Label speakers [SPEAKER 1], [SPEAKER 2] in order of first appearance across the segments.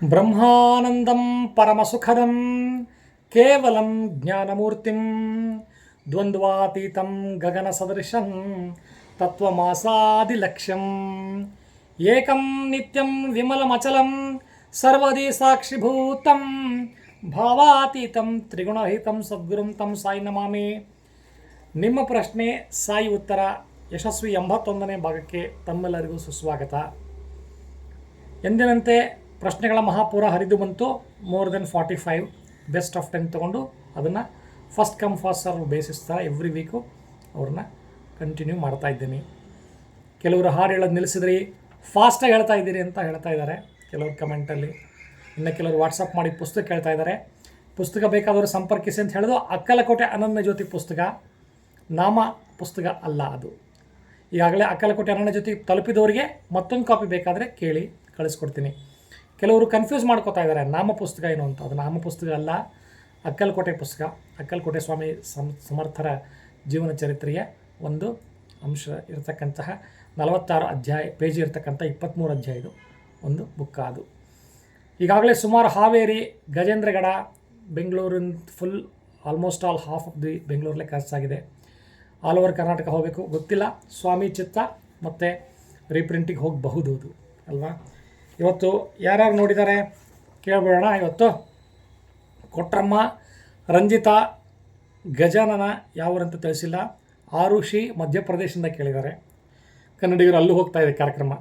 [SPEAKER 1] ಬ್ರಹ್ಮಾನಂದಂ ಪರಮಸುಖದಂ ಕೇವಲಂ ಜ್ಞಾನಮೂರ್ತಿಂ ದ್ವಂದ್ವಾತೀತಂ ಗಗನಸದೃಶಂ ತತ್ವಮಾಸಾದಿಲಕ್ಷ್ಯಂ ಏಕಂ ನಿತ್ಯಂ ವಿಮಲಮಚಲಂ ಸರ್ವದಿ ಸಾಕ್ಷಿಭೂತಂ ಭಾವಾತೀತಂ ತ್ರಿಗುಣರಹಿತಂ ಸದ್ಗುರುಂ ತಂ ಸಾಯಿ ನಮಾಮಿ ನಿಮ್ಮ ಪ್ರಶ್ನೆ ಸಾಯಿ ಉತ್ತರ ಯಶಸ್ವಿ ಎಂಬತ್ತೊಂದನೇ ಭಾಗಕ್ಕೆ ತಮ್ಮೆಲ್ಲರಿಗೂ ಸುಸ್ವಾಗತ ಎಂದಿನಂತೆ ಪ್ರಶ್ನೆಗಳ ಮಹಾಪೂರ ಹರಿದು ಬಂತು. More than forty five best of ten ತೊಗೊಂಡು ಅದನ್ನು first come first serve basis ಥರ ಎವ್ರಿ ವೀಕು ಅವ್ರನ್ನ ಕಂಟಿನ್ಯೂ ಮಾಡ್ತಾ ಇದ್ದೀನಿ. ಕೆಲವರು ಹಾಡು ಹೇಳೋದು ನಿಲ್ಲಿಸಿದ್ರಿ ಫಾಸ್ಟಾಗಿ ಹೇಳ್ತಾ ಇದ್ದೀರಿ ಅಂತ ಹೇಳ್ತಾ ಇದ್ದಾರೆ ಕೆಲವರು ಕಮೆಂಟಲ್ಲಿ ಇನ್ನು ಕೆಲವರು ವಾಟ್ಸಪ್ ಮಾಡಿ ಪುಸ್ತಕ ಕೇಳ್ತಾ ಇದ್ದಾರೆ. ಪುಸ್ತಕ ಬೇಕಾದವರು ಸಂಪರ್ಕಿಸಿ ಅಂತ ಹೇಳೋದು ಅಕ್ಕಲಕೋಟೆ ಅನನ್ಯ ಜ್ಯೋತಿ ಪುಸ್ತಕ. ನಾಮ ಪುಸ್ತಕ ಅಲ್ಲ ಅದು. ಈಗಾಗಲೇ ಅಕ್ಕಲಕೋಟೆ ಅನನ್ಯ ಜ್ಯೋತಿ ತಲುಪಿದವರಿಗೆ ಮತ್ತೊಂದು ಕಾಪಿ ಬೇಕಾದರೆ ಕೇಳಿ ಕಳಿಸ್ಕೊಡ್ತೀನಿ. ಕೆಲವರು ಕನ್ಫ್ಯೂಸ್ ಮಾಡ್ಕೋತಾ ಇದ್ದಾರೆ ನಾಮ ಪುಸ್ತಕ ಏನು ಅಂತ. ಅದು ನಾಮ ಪುಸ್ತಕ ಅಲ್ಲ, ಅಕ್ಕಲಕೋಟೆ ಪುಸ್ತಕ. ಅಕ್ಕಲ್ಕೋಟೆ ಸ್ವಾಮಿ ಸಮ್, ಸಮರ್ಥರ ಜೀವನ ಚರಿತ್ರೆಯ ಒಂದು ಅಂಶ ಇರತಕ್ಕಂತಹ ನಲವತ್ತಾರು ಅಧ್ಯಾಯ ಪೇಜ್ ಇರತಕ್ಕಂಥ ಇಪ್ಪತ್ತ್ಮೂರು ಅಧ್ಯಾಯದು ಒಂದು ಬುಕ್ ಅದು. ಈಗಾಗಲೇ ಸುಮಾರು ಹಾವೇರಿ, ಗಜೇಂದ್ರಗಡ, ಬೆಂಗಳೂರಿನ full almost all half of the ಬೆಂಗಳೂರಲ್ಲೇ ಖರ್ಚಾಗಿದೆ ಆಲ್ ಓವರ್ ಕರ್ನಾಟಕ ಹೋಗಬೇಕು. ಗೊತ್ತಿಲ್ಲ. ಸ್ವಾಮಿ ಚಿತ್ತ ಮತ್ತು ರೀಪ್ರಿಂಟಿಗೆ ಹೋಗಬಹುದು ಅದು, ಅಲ್ವಾ? ಇವತ್ತು ಯಾರ್ಯಾರು ನೋಡಿದ್ದಾರೆ ಕೇಳ್ಬಿಡೋಣ. ಇವತ್ತು ಕೊಟ್ರಮ್ಮ, ರಂಜಿತಾ, ಗಜಾನನ ಯಾವರಂತ ತಿಳಿಸಿಲ್ಲ. ಆರುಷಿ ಮಧ್ಯಪ್ರದೇಶದಿಂದ ಕೇಳಿದ್ದಾರೆ. ಕನ್ನಡಿಗರು ಅಲ್ಲೂ ಹೋಗ್ತಾ ಇದೆ ಕಾರ್ಯಕ್ರಮ.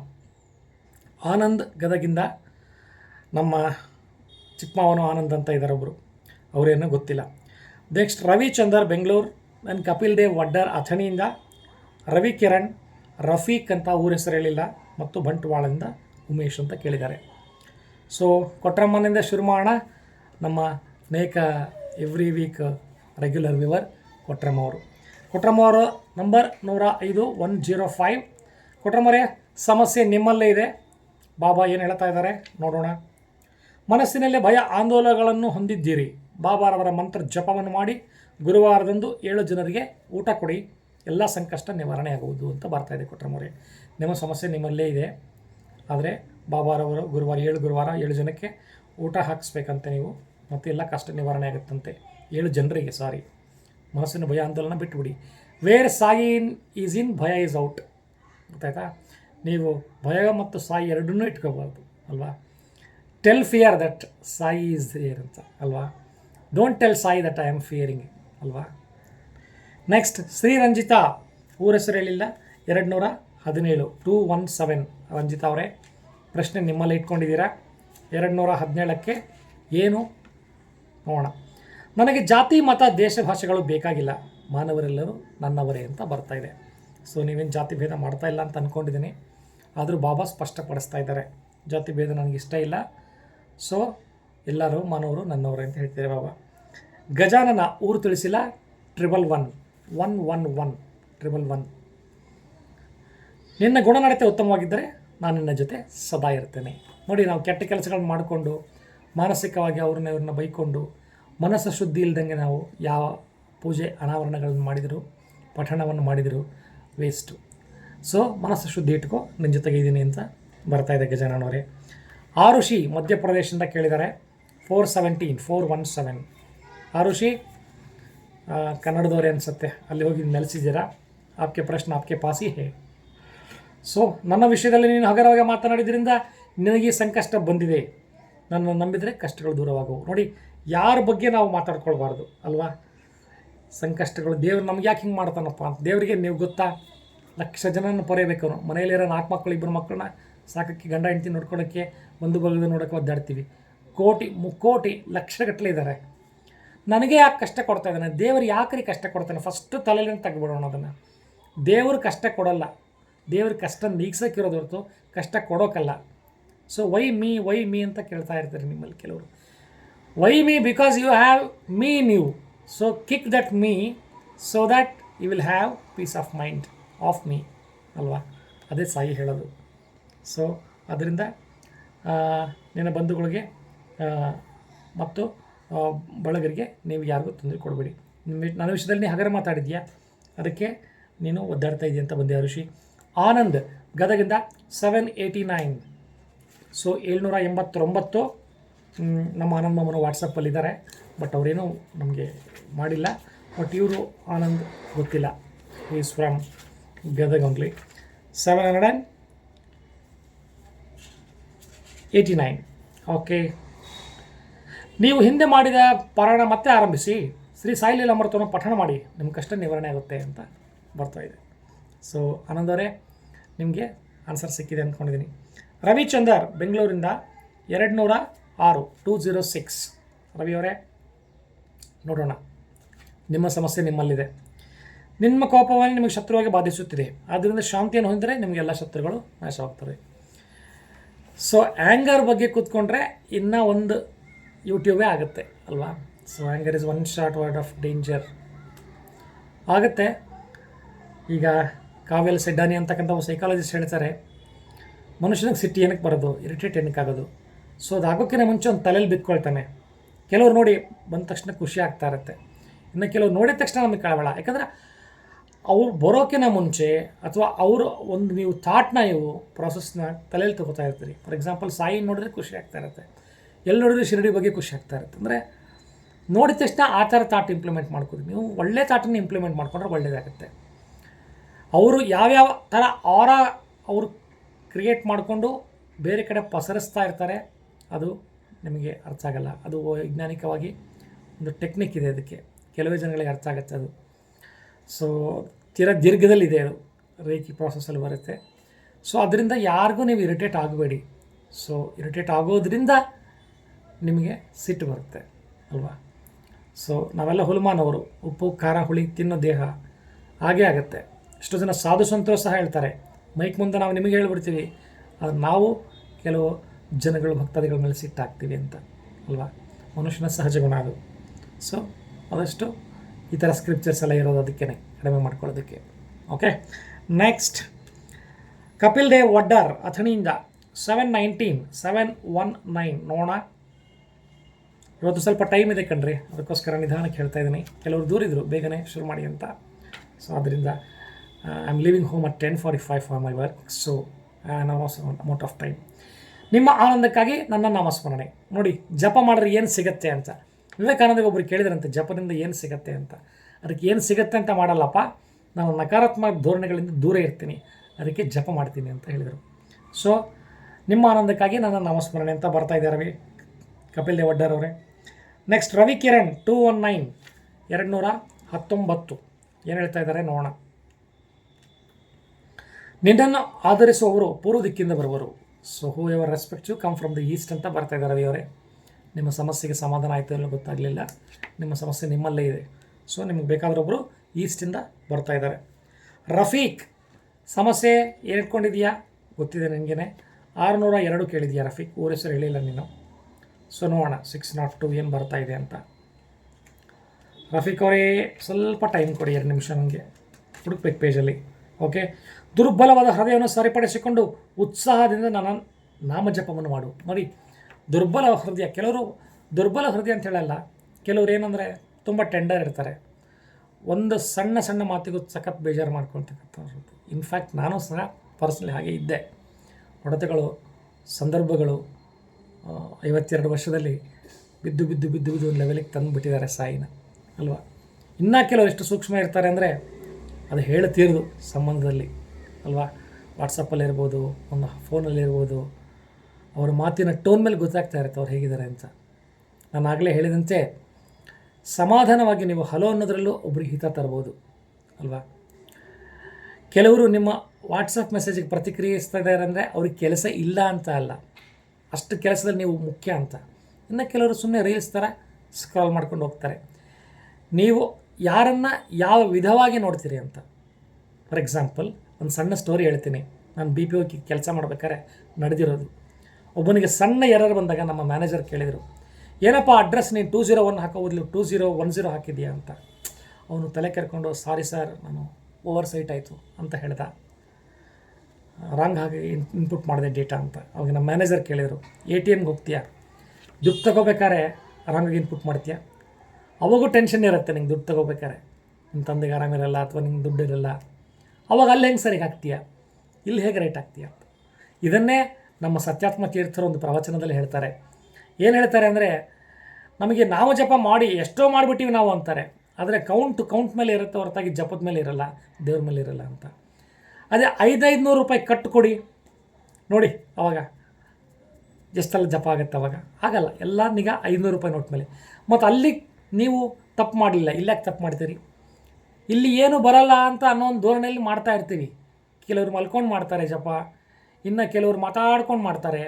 [SPEAKER 1] ಆನಂದ್ ಗದಗಿಂದ ನಮ್ಮ ಚಿಕ್ಕಮಾವನು ಆನಂದ್ ಅಂತ ಇದ್ದಾರೆ ಒಬ್ಬರು ಅವರೇನೋ ಗೊತ್ತಿಲ್ಲ. ನೆಕ್ಸ್ಟ್ ರವಿಚಂದರ್ ಬೆಂಗಳೂರು. ನನ್ನ ಕಪಿಲ್ ದೇವ್, ವಡ್ಡರ್ ಅಥಣಿಯಿಂದ. ರವಿ ಕಿರಣ್, ರಫೀಕ್ ಅಂತ ಊರ ಹೆಸರು ಹೇಳಿಲ್ಲ. ಮತ್ತು ಬಂಟ್ವಾಳದಿಂದ ಉಮೇಶ್ ಅಂತ ಕೇಳಿದ್ದಾರೆ. ಸೊ ಕೊಟ್ರಮ್ಮನಿಂದ ಶುರು ಮಾಡೋಣ. ನಮ್ಮ ಅನೇಕ every week regular viewer Kotramma ಅವರು. ಕೊಟ್ರಮ್ಮ ಅವರು ನಂಬರ್ ನೂರ ಐದು ಒನ್ ಜೀರೋ ಫೈವ್ ಕೊಟ್ರಮ್ಮರೇ ಸಮಸ್ಯೆ ನಿಮ್ಮಲ್ಲೇ ಇದೆ. ಬಾಬಾ ಏನು ಹೇಳ್ತಾ ಇದ್ದಾರೆ ನೋಡೋಣ. ಮನಸ್ಸಿನಲ್ಲೇ ಭಯ ಆಂದೋಲನಗಳನ್ನು ಹೊಂದಿದ್ದೀರಿ. ಬಾಬಾರವರ ಮಂತ್ರ ಜಪವನ್ನು ಮಾಡಿ ಗುರುವಾರದಂದು ಏಳು ಜನರಿಗೆ ಊಟ ಕೊಡಿ. ಎಲ್ಲ ಸಂಕಷ್ಟ ನಿವಾರಣೆ ಆಗುವುದು ಅಂತ ಬರ್ತಾ ಇದೆ ಕೊಟ್ರಮೋರೆ ನಿಮ್ಮ ಸಮಸ್ಯೆ ನಿಮ್ಮಲ್ಲೇ ಇದೆ. ಆದರೆ ಬಾಬಾರವರು ಗುರುವಾರ ಏಳು ಗುರುವಾರ ಏಳು ಜನಕ್ಕೆ ಊಟ ಹಾಕಿಸ್ಬೇಕಂತೆ ನೀವು. ಮತ್ತು ಎಲ್ಲ ಕಷ್ಟ ನಿವಾರಣೆ ಆಗುತ್ತಂತೆ. ಏಳು ಜನರಿಗೆ ಸಾರಿ ಮನಸ್ಸಿನ ಭಯ ಆಂದೋಲನ ಬಿಟ್ಬಿಡಿ. Where Sai in is in ಭಯ ಈಸ್ ಔಟ್ ಗೊತ್ತಾಯ್ತಾ? ನೀವು ಭಯ ಮತ್ತು ಸಾಯಿ ಎರಡನ್ನೂ ಇಟ್ಕೋಬಾರ್ದು, ಅಲ್ವಾ? Tell fear that Sai is air ಅಂತ, ಅಲ್ವಾ? Don't tell Sai that I am fearing ಅಲ್ವಾ? ನೆಕ್ಸ್ಟ್ ಶ್ರೀರಂಜಿತಾ, ಊರ ಹೆಸರು ಹೇಳಿಲ್ಲ? ಎರಡು ನೂರ ಹದಿನೇಳು ಟೂ ಒನ್ ಸೆವೆನ್ ರಂಜಿತಾ ಅವರೇ, ಪ್ರಶ್ನೆ ನಿಮ್ಮಲ್ಲಿ ಇಟ್ಕೊಂಡಿದ್ದೀರಾ? ಎರಡು ನೂರ ಹದಿನೇಳಕ್ಕೆ ಏನು? ನೋಡೋಣ. ನನಗೆ ಜಾತಿ, ಮತ, ದೇಶ ಭಾಷೆಗಳು ಬೇಕಾಗಿಲ್ಲ. ಮಾನವರೆಲ್ಲರೂ ನನ್ನವರೇ ಅಂತ ಬರ್ತಾ ಇದೆ. ಸೊ ನೀವೇನು ಜಾತಿ ಭೇದ ಮಾಡ್ತಾ ಇಲ್ಲ ಅಂತ ಅಂದ್ಕೊಂಡಿದ್ದೀನಿ ಆದರೂ ಬಾಬಾ ಸ್ಪಷ್ಟಪಡಿಸ್ತಾ ಇದ್ದಾರೆ. ಜಾತಿ ಭೇದ ನನಗೆ ಇಷ್ಟ ಇಲ್ಲ. ಸೊ ಎಲ್ಲರೂ ಮಾನವರು ನನ್ನವರೇ ಅಂತ ಹೇಳ್ತಿದ್ದಾರೆ ಬಾಬಾ. ಗಜಾನನ ಊರು ತಿಳಿಸಿಲ್ಲ. Triple one one one one triple one ನಿನ್ನ ಗುಣನಡತೆ ಉತ್ತಮವಾಗಿದ್ದರೆ ನಾನು ನಿನ್ನ ಜೊತೆ ಸದಾ ಇರ್ತೇನೆ. ನೋಡಿ, ನಾವು ಕೆಟ್ಟ ಕೆಲಸಗಳನ್ನ ಮಾಡಿಕೊಂಡು, ಮಾನಸಿಕವಾಗಿ ಅವ್ರನ್ನ ಇವ್ರನ್ನ ಬೈಕೊಂಡು, ಮನಸ್ಸು ಶುದ್ಧಿ ಇಲ್ದಂಗೆ ನಾವು ಯಾವ ಪೂಜೆ ಅನಾವರಣಗಳನ್ನು ಮಾಡಿದರು, ಪಠಣವನ್ನು ಮಾಡಿದರು ವೇಸ್ಟು ಸೊ ಮನಸ್ಸು ಶುದ್ಧಿ ಇಟ್ಕೋ, ನಿನ್ನ ಜೊತೆಗೆ ಇದ್ದೀನಿ ಅಂತ ಬರ್ತಾ ಇದೆ ಗಜಾನನವರೇ. ಆರುಷಿ ಮಧ್ಯಪ್ರದೇಶದಿಂದ ಕೇಳಿದ್ದಾರೆ. Four seventeen four one seven Arushi ಕನ್ನಡದವರೇ ಅನಿಸುತ್ತೆ. ಅಲ್ಲಿ ಹೋಗಿ ನೆಲೆಸಿದ್ದೀರಾ? ಆಪ್ಕೆ ಪ್ರಶ್ನೆ, ಆಪ್ಕೆ ಪಾಸಿ ಹೇ. ಸೊ ನನ್ನ ವಿಷಯದಲ್ಲಿ ನೀನು ಹಗರವಾಗಿ ಮಾತನಾಡಿದ್ರಿಂದ ನಿನಗೆ ಸಂಕಷ್ಟ ಬಂದಿದೆ. ನನ್ನ ನಂಬಿದರೆ ಕಷ್ಟಗಳು ದೂರವಾಗುವು ನೋಡಿ, ಯಾರ ಬಗ್ಗೆ ನಾವು ಮಾತಾಡ್ಕೊಳ್ಬಾರ್ದು, ಅಲ್ವಾ? ಸಂಕಷ್ಟಗಳು ದೇವ್ರು ನಮ್ಗೆ ಯಾಕೆ ಹಿಂಗೆ ಮಾಡ್ತಾನಪ್ಪ ಅಂತ. ದೇವರಿಗೆ ನೀವು ಗೊತ್ತಾ? ಲಕ್ಷ ಜನನ ಪೊರೆಯಬೇಕು ಅವನು. ಮನೆಯಲ್ಲಿರೋ ನಾಲ್ಕು ಮಕ್ಕಳು, ಇಬ್ಬರು ಮಕ್ಕಳನ್ನ ಸಾಕಕ್ಕೆ ಗಂಡ, ಹೆಂಡತಿ ನೋಡ್ಕೊಳ್ಳೋಕ್ಕೆ ಒಂದು ಬಗ್ಗೆ ನೋಡೋಕ್ಕೆ ಒದ್ದಾಡ್ತೀವಿ. ಕೋಟಿ ಮುಕ್ಕೋಟಿ ಲಕ್ಷಗಟ್ಟಲೆ ಇದ್ದಾರೆ. ನನಗೆ ಯಾಕೆ ಕಷ್ಟ ಕೊಡ್ತಾ ಇದ್ದಾನೆ? ದೇವರು ಯಾಕ್ರಿ ಕಷ್ಟ ಕೊಡ್ತಾನೆ? ಫಸ್ಟ್ ತಲೆಯಲ್ಲಿ ತೆಗೆಬಿಡೋಣ ಅದನ್ನು. ದೇವರು ಕಷ್ಟ ಕೊಡಲ್ಲ. ದೇವ್ರ ಕಷ್ಟ ನೀಗ್ಸೋಕ್ಕಿರೋದು ಹೊರತು ಕಷ್ಟ ಕೊಡೋಕ್ಕಲ್ಲ so why me why me ಅಂತ ಕೇಳ್ತಾ ಇರ್ತಾರೆ ನಿಮ್ಮಲ್ಲಿ ಕೆಲವರು. Why me because you have me new so kick that me so that you will have peace of mind of me ಅಲ್ವಾ? ಅದೇ ಸಾಯಿ ಹೇಳೋದು. ಸೊ ಅದರಿಂದ ನಿನ್ನ ಬಂಧುಗಳಿಗೆ ಮತ್ತು ಬಳಗರಿಗೆ ನೀವು ಯಾರಿಗೂ ತೊಂದರೆ ಕೊಡಬೇಡಿ. ನಿಮ್ಮ ನನ್ನ ವಿಷಯದಲ್ಲಿ ನೀ ಹಗರ ಮಾತಾಡಿದ್ಯಾ? ಅದಕ್ಕೆ ನೀನು ಒದ್ದಾಡ್ತಾ ಇದೆಯಾ ಅಂತ ಬಂದೆ ಋಷಿ ಆನಂದ್, ಗದಗಿಂದ ಸೆವೆನ್ ಏಯ್ಟಿ ನೈನ್ ಸೊ ಏಳ್ನೂರ ಎಂಬತ್ತೊಂಬತ್ತು ನಮ್ಮ ಆನಂದ್ ಮಾಮನು ವಾಟ್ಸಪ್ಪಲ್ಲಿದ್ದಾರೆ ಬಟ್ ಅವರೇನು ನಮಗೆ ಮಾಡಿಲ್ಲ. ಬಟ್ ಇವರು ಆನಂದ್ ಗೊತ್ತಿಲ್ಲ. Is from Gadag only seven hundred and eighty nine okay ನೀವು ಹಿಂದೆ ಮಾಡಿದ ಪಾರಾಯಣ ಮತ್ತೆ ಆರಂಭಿಸಿ. ಶ್ರೀ ಸಾಯಿಲೀಲ ಅಮೃತವನ್ನು ಪಠಣ ಮಾಡಿ. ನಿಮ್ಮ ಕಷ್ಟ ನಿವಾರಣೆ ಆಗುತ್ತೆ ಅಂತ ಬರ್ತಾಯಿದೆ ಸೊ ಆನಂದವರೇ ನಿಮಗೆ ಆನ್ಸರ್ ಸಿಕ್ಕಿದೆ ಅಂದ್ಕೊಂಡಿದ್ದೀನಿ ರವಿಚಂದರ್ ಬೆಂಗಳೂರಿಂದ ಎರಡು ನೂರ ಆರು ಟೂ ಜೀರೋ ಸಿಕ್ಸ್ ರವಿ ಅವರೇ, ನೋಡೋಣ. ನಿಮ್ಮ ಸಮಸ್ಯೆ ನಿಮ್ಮಲ್ಲಿದೆ. ನಿಮ್ಮ ಕೋಪವನ್ನು ನಿಮಗೆ ಶತ್ರುವಾಗಿ ಬಾಧಿಸುತ್ತಿದೆ. ಆದ್ದರಿಂದ ಶಾಂತಿಯನ್ನು ಹೊಂದಿದರೆ ನಿಮಗೆಲ್ಲ ಶತ್ರುಗಳು ನಾಶವಾಗ್ತವೆ. ಸೊ ಆ್ಯಂಗರ್ ಬಗ್ಗೆ ಕೂತ್ಕೊಂಡ್ರೆ ಇನ್ನೂ ಒಂದು ಯೂಟ್ಯೂಬೇ ಆಗುತ್ತೆ, ಅಲ್ವಾ? So anger is one short word of danger ಆಗುತ್ತೆ. ಈಗ ಕಾವ್ಯಲ್ ಸೆಡ್ಡಾನಿ ಅಂತಕ್ಕಂಥ ಸೈಕಾಲಜಿಸ್ಟ್ ಹೇಳ್ತಾರೆ, ಮನುಷ್ಯನಿಗೆ ಸಿಟ್ಟು ಏನಕ್ಕೆ ಬರೋದು? ಇರಿಟೇಟ್ ಏನಕ್ಕೆ ಆಗೋದು? ಸೊ ಅದು ಆಗೋಕ್ಕಿಂತ ಮುಂಚೆ ಒಂದು ತಲೆಯಲ್ಲಿ ಬಿತ್ಕೊಳ್ತಾನೆ. ಕೆಲವ್ರು ನೋಡಿ ಬಂದ ತಕ್ಷಣ ಖುಷಿ ಆಗ್ತಾ ಇರುತ್ತೆ. ಇನ್ನು ಕೆಲವ್ರು ನೋಡಿದ ತಕ್ಷಣ ನಮಗೆ ಕಳವಳ. ಯಾಕಂದ್ರೆ ಅವ್ರು ಬರೋಕ್ಕಿಂತ ಮುಂಚೆ ಅಥವಾ ಅವರು ಒಂದು ನೀವು ಥಾಟ್ನ ನೀವು ಪ್ರಾಸೆಸ್ನ ತಲೆಯಲ್ಲಿ ತಗೋತಾ ಇರ್ತೀರಿ. ಫಾರ್ ಎಕ್ಸಾಂಪಲ್ ಸಾಯಿ ನೋಡಿದ್ರೆ ಖುಷಿ ಆಗ್ತಾ ಇರುತ್ತೆ. ಎಲ್ಲಿ ನೋಡಿದ್ರೆ ಶಿರಡಿ ಬಗ್ಗೆ ಖುಷಿ ಆಗ್ತಾ ಇರುತ್ತೆ. ಅಂದರೆ ನೋಡಿದ ತಕ್ಷಣ ಆ ಥರ ಥಾಟ್ ಇಂಪ್ಲಿಮೆಂಟ್ ಮಾಡ್ಕೋರಿ ನೀವು ಒಳ್ಳೆ ಥಾಟನ್ನು ಇಂಪ್ಲಿಮೆಂಟ್ ಮಾಡ್ಕೊಂಡ್ರೆ ಒಳ್ಳೆಯದಾಗುತ್ತೆ ಅವರು ಯಾವ್ಯಾವ ಥರ ಅವರ ಅವರು ಕ್ರಿಯೇಟ್ ಮಾಡಿಕೊಂಡು ಬೇರೆ ಕಡೆ ಪಸರಿಸ್ತಾ ಇರ್ತಾರೆ, ಅದು ನಿಮಗೆ ಅರ್ಥ ಆಗಲ್ಲ. ಅದು ವೈಜ್ಞಾನಿಕವಾಗಿ ಒಂದು ಟೆಕ್ನಿಕ್ ಇದೆ ಅದಕ್ಕೆ. ಕೆಲವೇ ಜನಗಳಿಗೆ ಅರ್ಥ ಆಗುತ್ತೆ ಅದು. ಸೊ ತೀರ ದೀರ್ಘದಲ್ಲಿದೆ ಅದು. ರೇಖಿ ಪ್ರಾಸೆಸ್ಸಲ್ಲಿ ಬರುತ್ತೆ. ಸೊ ಅದರಿಂದ ಯಾರಿಗೂ ನೀವು ಇರಿಟೇಟ್ ಆಗಬೇಡಿ. ಸೊ ಇರಿಟೇಟ್ ಆಗೋದ್ರಿಂದ ನಿಮಗೆ ಸಿಟ್ಟು ಬರುತ್ತೆ ಅಲ್ವಾ? ಸೊ ನಾವೆಲ್ಲ ಹುಲ್ಮಾನವರು. ಉಪ್ಪು, ಖಾರ, ಹುಳಿ ತಿನ್ನೋ ದೇಹ ಹಾಗೇ ಆಗುತ್ತೆ. ಎಷ್ಟೋ ಜನ ಸಾಧು ಸಂತರು ಸಹ ಹೇಳ್ತಾರೆ. ಮೈಕ್ ಮುಂದೆ ನಾವು ನಿಮಗೆ ಹೇಳ್ಬಿಡ್ತೀವಿ. ಅದು ನಾವು ಕೆಲವು ಜನಗಳು, ಭಕ್ತಾದಿಗಳ ಮೇಲೆ ಸಿಟ್ಟಾಗ್ತೀವಿ ಅಂತ, ಅಲ್ವಾ? ಮನುಷ್ಯನ ಸಹಜ ಗುಣ ಅದು. ಸೊ ಆದಷ್ಟು ಈ ಥರ ಸ್ಕ್ರಿಪ್ಚರ್ಸ್ ಎಲ್ಲ ಇರೋದು ಅದಕ್ಕೇ ಕಡಿಮೆ ಮಾಡ್ಕೊಳ್ಳೋದಕ್ಕೆ. Okay next Kapil Dev Vaddar, ಅಥಣಿಯಿಂದ seven nineteen seven one nine ನೋಡೋಣ. ಇವತ್ತು ಸ್ವಲ್ಪ ಟೈಮ್ ಇದೆ ಕಣ್ರಿ. ಅದಕ್ಕೋಸ್ಕರ ನಿಧಾನಕ್ಕೆ ಹೇಳ್ತಾ ಇದ್ದೀನಿ. ಕೆಲವರು ದೂರಿದ್ರು, ಬೇಗನೆ ಶುರು ಮಾಡಿ ಅಂತ. ಸೊ ಅದರಿಂದ I living home at ten forty five for my work so amount of time ನಿಮ್ಮ ಆನಂದಕ್ಕಾಗಿ ನನ್ನ ನಾಮಸ್ಮರಣೆ. ನೋಡಿ, ಜಪ ಮಾಡಿದ್ರೆ ಏನು ಸಿಗತ್ತೆ ಅಂತ. ವಿವೇಕಾನಂದಗೆ ಒಬ್ಬರು ಕೇಳಿದ್ರಂತೆ, ಜಪದಿಂದ ಏನು ಸಿಗತ್ತೆ ಅಂತ. ಅದಕ್ಕೆ ಏನು ಸಿಗತ್ತೆ ಅಂತ ಮಾಡಲ್ಲಪ್ಪ. ನಾನು ನಕಾರಾತ್ಮಕ ಧೋರಣೆಗಳಿಂದ ದೂರ ಇರ್ತೀನಿ. ಅದಕ್ಕೆ ಜಪ ಮಾಡ್ತೀನಿ ಅಂತ ಹೇಳಿದರು. ಸೊ ನಿಮ್ಮ ಆನಂದಕ್ಕಾಗಿ ನನ್ನ ನಾಮಸ್ಮರಣೆ ಅಂತ ಬರ್ತಾ ಇದ್ದಾರೆ ರವಿ. ಕಪಿಲ್ ದೇವ್ ಅವರೇ. Next Ravi Kiran two one nine ಎರಡು ನೂರ ಹತ್ತೊಂಬತ್ತು. ಏನು ಹೇಳ್ತಾ ಇದ್ದಾರೆ ನೋಡೋಣ. ನಿನ್ನನ್ನು ಆಧರಿಸುವವರು ಪೂರ್ವ ದಿಕ್ಕಿಂದ ಬರುವರು. So whoever respect you come from the east ಅಂತ ಬರ್ತಾ ಇದ್ದಾರೆ ರವಿ ಅವರೇ ನಿಮ್ಮ ಸಮಸ್ಯೆಗೆ ಸಮಾಧಾನ ಆಯಿತು ಅನ್ನೋ ಗೊತ್ತಾಗಲಿಲ್ಲ. ನಿಮ್ಮ ಸಮಸ್ಯೆ ನಿಮ್ಮಲ್ಲೇ ಇದೆ. ಸೊ ನಿಮಗೆ ಬೇಕಾದರೊಬ್ಬರು ಈಸ್ಟಿಂದ ಬರ್ತಾ ಇದ್ದಾರೆ. ರಫೀಕ್, ಸಮಸ್ಯೆ ಏನು ಇಟ್ಕೊಂಡಿದೆಯಾ ಗೊತ್ತಿದೆ ನಿನಗೇನೆ. ಆರುನೂರ ಎರಡು ಕೇಳಿದೆಯಾ ರಫೀಕ್? ಊರ ಹೆಸರು ಹೇಳಿಲ್ಲ ನೀನು. ಸೊ ನೋಡೋಣ. ಸಿಕ್ಸ್ ನಾಟ್ ಟು ಏನು ಬರ್ತಾ ಇದೆ ಅಂತ. ರಫೀಕ್ ಅವರೇ, ಸ್ವಲ್ಪ ಟೈಮ್ ಕೊಡಿ ಎರಡು ನಿಮಿಷ ನನಗೆ. ಹುಡುಕ್ಬೇಕು ಪೇಜಲ್ಲಿ ಓಕೆ? ದುರ್ಬಲವಾದ ಹೃದಯವನ್ನು ಸರಿಪಡಿಸಿಕೊಂಡು ಉತ್ಸಾಹದಿಂದ ನಾನು ನಾಮಜಪವನ್ನು ಮಾಡು. ನೋಡಿ, ದುರ್ಬಲ ಹೃದಯ, ಕೆಲವರು ದುರ್ಬಲ ಹೃದಯ ಅಂತ ಹೇಳಲ್ಲ, ಕೆಲವರು ಏನಂದರೆ ತುಂಬ ಟೆಂಡರ್ ಇರ್ತಾರೆ. ಒಂದು ಸಣ್ಣ ಸಣ್ಣ ಮಾತಿಗೂ ಸಖತ್ ಬೇಜಾರು ಮಾಡ್ಕೊಳ್ತಕ್ಕಂಥವ್ರು ಇನ್ಫ್ಯಾಕ್ಟ್ ನಾನು ಸಹ ಪರ್ಸ್ನಲಿ ಹಾಗೆ ಇದ್ದೆ. ಹೊಡೆತಗಳು ಸಂದರ್ಭಗಳು ಐವತ್ತೆರಡು ವರ್ಷದಲ್ಲಿ ಬಿದ್ದು ಬಿದ್ದು ಬಿದ್ದು ಬಿದ್ದು ಒಂದು ಲೆವೆಲಿಗೆ ತಂದುಬಿಟ್ಟಿದ್ದಾರೆ ಸಾಯಿನ, ಅಲ್ವಾ? ಇನ್ನೂ ಕೆಲವರು ಎಷ್ಟು ಸೂಕ್ಷ್ಮ ಇರ್ತಾರೆ ಅಂದರೆ ಅದು ಹೇಳುತ್ತೀರದು ಸಂಬಂಧದಲ್ಲಿ, ಅಲ್ವಾ? ವಾಟ್ಸಪ್ಪಲ್ಲಿರ್ಬೋದು ಒಂದು ಫೋನಲ್ಲಿರ್ಬೋದು ಅವ್ರ ಮಾತಿನ ಟೋನ್ ಮೇಲೆ ಗೊತ್ತಾಗ್ತಾ ಇರುತ್ತೆ ಅವ್ರು ಹೇಗಿದ್ದಾರೆ ಅಂತ. ನಾನು ಆಗಲೇ ಹೇಳಿದಂತೆ, ಸಮಾಧಾನವಾಗಿ ನೀವು ಹಲೋ ಅನ್ನೋದರಲ್ಲೂ ಒಬ್ರಿಗೆ ಹಿತ ತರ್ಬೋದು, ಅಲ್ವಾ? ಕೆಲವರು ನಿಮ್ಮ ವಾಟ್ಸಪ್ ಮೆಸೇಜಿಗೆ ಪ್ರತಿಕ್ರಿಯಿಸ್ತಾ ಇದ್ದಾರೆ ಅಂದರೆ ಅವ್ರಿಗೆ ಕೆಲಸ ಇಲ್ಲ ಅಂತ ಅಲ್ಲ. ಅಷ್ಟು ಕೆಲಸದಲ್ಲಿ ನೀವು ಮುಖ್ಯ ಅಂತ. ಇನ್ನು ಕೆಲವರು ಸುಮ್ಮನೆ ರೀಲ್ಸ್ ಥರ ಸ್ಕ್ರಾಲ್ ಮಾಡ್ಕೊಂಡು ಹೋಗ್ತಾರೆ. ನೀವು ಯಾರನ್ನು ಯಾವ ವಿಧವಾಗಿ ನೋಡ್ತೀರಿ ಅಂತ? ಫಾರ್ ಎಕ್ಸಾಂಪಲ್ ಒಂದು ಸಣ್ಣ ಸ್ಟೋರಿ ಹೇಳ್ತೀನಿ. ನಾನು ಬಿ ಪಿ ಓ ಕೆಲಸ ಮಾಡ್ಬೇಕಾದ್ರೆ ನಡೆದಿರೋದು. ಒಬ್ಬನಿಗೆ ಸಣ್ಣ ಎರರ್ ಬಂದಾಗ ನಮ್ಮ ಮ್ಯಾನೇಜರ್ ಕೇಳಿದರು, ಏನಪ್ಪ ಅಡ್ರೆಸ್ ನೀನು ಟೂ ಜೀರೋ ಒನ್ ಹಾಕೋ ಬದಲು ಟೂ ಜೀರೋ ಒನ್ ಜೀರೋ ಹಾಕಿದ್ಯಾ ಅಂತ? ಅವನು ತಲೆ ಕರ್ಕೊಂಡು ಸಾರಿ ಸರ್ ನಾನು ಓವರ್ ಸೈಟ್ ಆಯಿತು, ಅಂತ ಹೇಳ್ದ. ರಾಂಗ್ ಹಾಕಿ ಇನ್ಪುಟ್ ಮಾಡಿದೆ ಡೇಟಾ ಅಂತ. ಅವಾಗ ನಮ್ಮ ಮ್ಯಾನೇಜರ್ ಕೇಳಿದರು, ಎ ಟಿ ಎಮ್ಗೆ ಹೋಗ್ತೀಯಾ? ದುಡ್ಡು ತಗೋಬೇಕಾದ್ರೆ ರಾಂಗಾಗಿ ಇನ್ಪುಟ್ ಮಾಡ್ತೀಯಾ? ಅವಾಗೂ ಟೆನ್ಷನ್ ಇರುತ್ತೆ ನಿಂಗೆ ದುಡ್ಡು ತಗೋಬೇಕಾರೆ ನಿಮ್ಮ ತಂದೆಗೆ ಆರಾಮಿರಲ್ಲ ಅಥವಾ ನಿಂಗೆ ದುಡ್ಡು ಇರಲ್ಲ. ಅವಾಗ ಅಲ್ಲಿ ಹೆಂಗೆ ಸರಿಗೆ ಹಾಕ್ತೀಯಾ? ಇಲ್ಲಿ ಹೇಗೆ ರೇಟ್ ಅಂತ. ಇದನ್ನೇ ನಮ್ಮ ಸತ್ಯಾತ್ಮ ತೀರ್ಥರು ಒಂದು ಪ್ರವಚನದಲ್ಲಿ ಹೇಳ್ತಾರೆ. ಏನು ಹೇಳ್ತಾರೆ ಅಂದರೆ, ನಮಗೆ ನಾವು ಜಪ ಮಾಡಿ ಎಷ್ಟೋ ಮಾಡಿಬಿಟ್ಟಿವಿ ನಾವು ಅಂತಾರೆ. ಆದರೆ ಕೌಂಟ್ ಕೌಂಟ್ ಮೇಲೆ ಇರುತ್ತೆ ಹೊರತಾಗಿ ಜಪದ ಮೇಲೆ ಇರಲ್ಲ, ದೇವ್ರ ಮೇಲೆ ಇರಲ್ಲ ಅಂತ. ಅದೇ ಐದೈದು ನೂರು ರೂಪಾಯಿ ಕಟ್ಟು ಕೊಡಿ. ನೋಡಿ, ಅವಾಗ ಎಷ್ಟೆಲ್ಲ ಜಪ ಆಗುತ್ತೆ ಅವಾಗ. ಆಗಲ್ಲ, ಎಲ್ಲ ನಿಗ ಐದುನೂರು ರೂಪಾಯಿ ನೋಟ್ ಮೇಲೆ. ಮತ್ತು ಅಲ್ಲಿ ನೀವು ತಪ್ಪು ಮಾಡಲಿಲ್ಲ ಇಲ್ಲಾಕೆ ತಪ್ಪು ಮಾಡ್ತೀರಿ? ಇಲ್ಲಿ ಏನು ಬರಲ್ಲ ಅಂತ ಅನ್ನೋ ಒಂದು ಧೋರಣೆಯಲ್ಲಿ ಮಾಡ್ತಾ ಇರ್ತೀವಿ. ಕೆಲವರು ಮಲ್ಕೊಂಡು ಮಾಡ್ತಾರೆ ಜಪ, ಇನ್ನು ಕೆಲವರು ಮಾತಾಡ್ಕೊಂಡು ಮಾಡ್ತಾರೆ.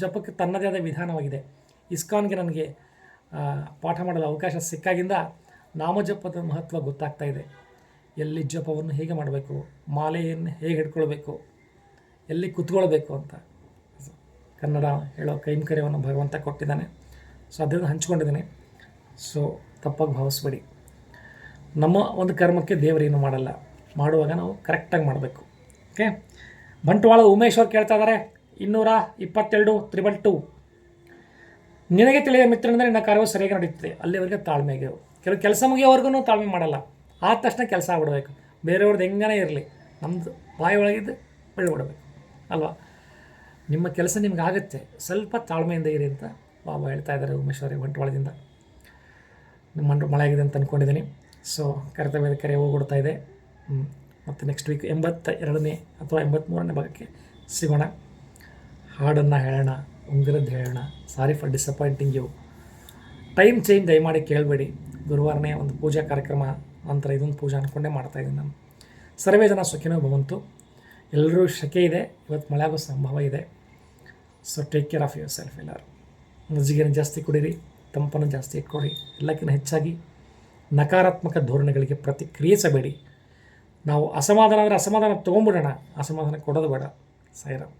[SPEAKER 1] ಜಪಕ್ಕೆ ತನ್ನದೇ ಆದ ವಿಧಾನವಾಗಿದೆ. ಇಸ್ಕಾನ್ಗೆ ನನಗೆ ಪಾಠ ಮಾಡಲು ಅವಕಾಶ ಸಿಕ್ಕಾಗಿಂದ ನಾಮಜಪದ ಮಹತ್ವ ಗೊತ್ತಾಗ್ತಾ ಇದೆ. ಎಲ್ಲಿ ಜಪವನ್ನು ಹೇಗೆ ಮಾಡಬೇಕು, ಮಾಲೆಯನ್ನು ಹೇಗೆ ಹಿಡ್ಕೊಳ್ಬೇಕು, ಎಲ್ಲಿ ಕುತ್ಕೊಳ್ಬೇಕು ಅಂತ. ಕನ್ನಡ ಹೇಳೋ ಕೈಂಕರ್ಯವನ್ನು ಭಗವಂತ ಕೊಟ್ಟಿದ್ದಾನೆ. ಸೊ ಅದನ್ನು ಹಂಚ್ಕೊಂಡಿದ್ದೀನಿ. ಸೊ ತಪ್ಪಾಗಿ ಭಾವಿಸ್ಬೇಡಿ. ನಮ್ಮ ಒಂದು ಕರ್ಮಕ್ಕೆ ದೇವರೇನು ಮಾಡಲ್ಲ. ಮಾಡುವಾಗ ನಾವು ಕರೆಕ್ಟಾಗಿ ಮಾಡಬೇಕು. ಓಕೆ ಬಂಟ್ವಾಳ ಉಮೇಶ್ ಅವ್ರು ಕೇಳ್ತಾ ಇದ್ದಾರೆ ಇನ್ನೂರ ಇಪ್ಪತ್ತೆರಡು ತ್ರಿಬಲ್ ಟು ನಿನಗೆ ತಿಳಿದ ಅಂದರೆ ನನ್ನ ಕಾರ್ಯವು ಸರಿಯಾಗಿ ನಡೀತದೆ ಅಲ್ಲಿವರೆಗೆ ತಾಳ್ಮೆಗಿರು ಕೆಲವು ಕೆಲಸ ಮುಗಿಯೋವರೆಗೂ ತಾಳ್ಮೆ ಮಾಡಲ್ಲ. ಆದ ತಕ್ಷಣ ಕೆಲಸ ಆಗ್ಬಿಡ್ಬೇಕು. ಬೇರೆಯವ್ರದ್ದು ಹೆಂಗನೇ ಇರಲಿ ನಮ್ಮದು ಬಾಯಿ ಒಳಗಿದ್ದು ಬಿಡಬೇಕು ಅಲ್ವಾ? ನಿಮ್ಮ ಕೆಲಸ ನಿಮ್ಗೆ ಆಗುತ್ತೆ. ಸ್ವಲ್ಪ ತಾಳ್ಮೆಯಿಂದ ಇರಿ ಅಂತ ಬಾಬಾ ಹೇಳ್ತಾ ಇದ್ದಾರೆ ಉಮೇಶ್ವರಿ ಬಂಟ್ವಾಳದಿಂದ. ಮಂಡ್ರ ಮಳೆ ಆಗಿದೆ ಅಂತ ಅಂದ್ಕೊಂಡಿದ್ದೀನಿ ಸೊ ಕರ್ತವ್ಯದ ಕರೆ ಹೋಗ್ಬಿಡ್ತಾ ಇದೆ. ಮತ್ತು ನೆಕ್ಸ್ಟ್ ವೀಕ್ ಎಂಬತ್ತ ಎರಡನೇ ಅಥವಾ ಎಂಬತ್ತ್ಮೂರನೇ ಭಾಗಕ್ಕೆ ಸಿಗೋಣ. ಹಾಡನ್ನು ಹೇಳೋಣ ಉಂಗಿರದ್ದು ಹೇಳೋಣ. Sorry for disappointing you time change ದಯಮಾಡಿ ಕೇಳಬೇಡಿ. ಗುರುವಾರನೇ ಒಂದು ಪೂಜಾ ಕಾರ್ಯಕ್ರಮ, ನಂತರ ಇದೊಂದು ಪೂಜಾ ಅಂದ್ಕೊಂಡೇ ಮಾಡ್ತಾಯಿದ್ದೀನಿ ನಾನು. ಸರ್ವೇ ಜನ ಸುಖಿನೋ ಬಂತು ಎಲ್ಲರೂ ಶಕೆ ಇದೆ. ಇವತ್ತು ಮಳೆ ಆಗೋ ಸಂಭವ ಇದೆ. So take care of yourself ಎಲ್ಲರೂ. ಮಜ್ಜಿಗೆನ ಜಾಸ್ತಿ ಕುಡೀರಿ. ತಂಪನ್ನು ಜಾಸ್ತಿ ಇಟ್ಕೊಳ್ಳಿ ಎಲ್ಲಕ್ಕಿಂತ ಹೆಚ್ಚಾಗಿ ನಕಾರಾತ್ಮಕ ಧೋರಣೆಗಳಿಗೆ ಪ್ರತಿಕ್ರಿಯಿಸಬೇಡಿ. ನಾವು ಅಸಮಾಧಾನ ಅಂದರೆ ಅಸಮಾಧಾನ ತೊಗೊಂಬಿಡೋಣ ಅಸಮಾಧಾನ ಕೊಡೋದು ಬೇಡ. ಸಾಯಿರಾಮ್.